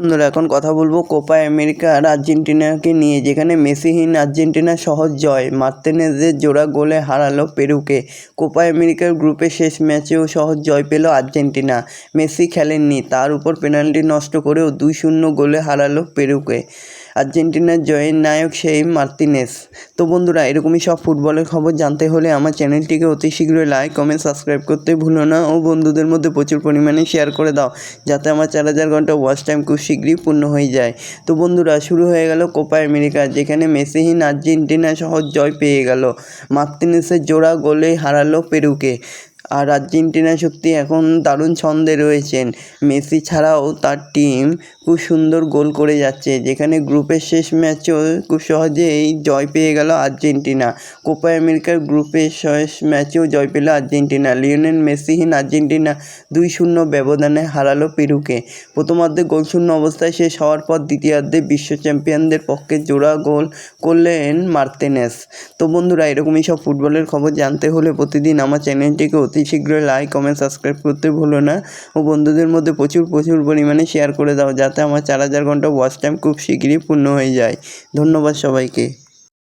বন্ধুরা, এখন কথা বলব কোপা আমেরিকার আর্জেন্টিনাকে নিয়ে, যেখানে মেসিহীন আর্জেন্টিনা সহজ জয়। মার্তেনেজের জোড়া গোলে হারালো পেরুকে। কোপা আমেরিকার গ্রুপে শেষ ম্যাচেও সহজ জয় পেল আর্জেন্টিনা। মেসি খেলেননি, তার উপর পেনাল্টি নষ্ট করেও দুই শূন্য গোলে হারালো পেরুকে। আর্জেন্টিনার জয়ের নায়ক সেই মার্তিনেস। তো বন্ধুরা, এরকমই সব ফুটবলের খবর জানতে হলে আমার চ্যানেলটিকে অতি শীঘ্রই লাইক কমেন্ট সাবস্ক্রাইব করতে ভুলো না ও বন্ধুদের মধ্যে প্রচুর পরিমাণে শেয়ার করে দাও, যাতে আমার চার হাজার ঘণ্টা ওয়াচ টাইম খুব শীঘ্রই পূর্ণ হয়ে যায়। তো বন্ধুরা, শুরু হয়ে গেল কোপা আমেরিকা যেখানে মেসিহীন আর্জেন্টিনা সহজ জয় পেয়ে গেল। মার্তিনেসের জোড়া গোলে হারালো পেরুকে। আর আর্জেন্টিনা সত্যি এখন দারুণ ছন্দে রয়েছেন। মেসি ছাড়াও তার টিম খুব সুন্দর গোল করে যাচ্ছে, যেখানে গ্রুপের শেষ ম্যাচও খুব সহজেই জয় পেয়ে গেল আর্জেন্টিনা। কোপা আমেরিকার গ্রুপের শেষ ম্যাচেও জয় পেল আর্জেন্টিনা। লিওনেল মেসিহীন আর্জেন্টিনা দুই শূন্য ব্যবধানে হারালো পেরুকে। প্রথমার্ধে গোলশূন্য অবস্থায় শেষ হওয়ার পর দ্বিতীয়ার্ধে বিশ্ব চ্যাম্পিয়নদের পক্ষে জোড়া গোল করলেন মার্তেনেস। তো বন্ধুরা, এরকমই সব ফুটবলের খবর জানতে হলে প্রতিদিন আমার চ্যানেলটিকে অতি শীঘ্রই লাইক কমেন্ট সাবস্ক্রাইব করতে ভুলো না। ও বন্ধুদের মধ্যে প্রচুর প্রচুর পরিমাণে শেয়ার করে দাও, যাতে আমার চার হাজার ঘণ্টা ওয়াচ টাইম খুব শীঘ্রই পূর্ণ হয়ে যায়। ধন্যবাদ সবাইকে।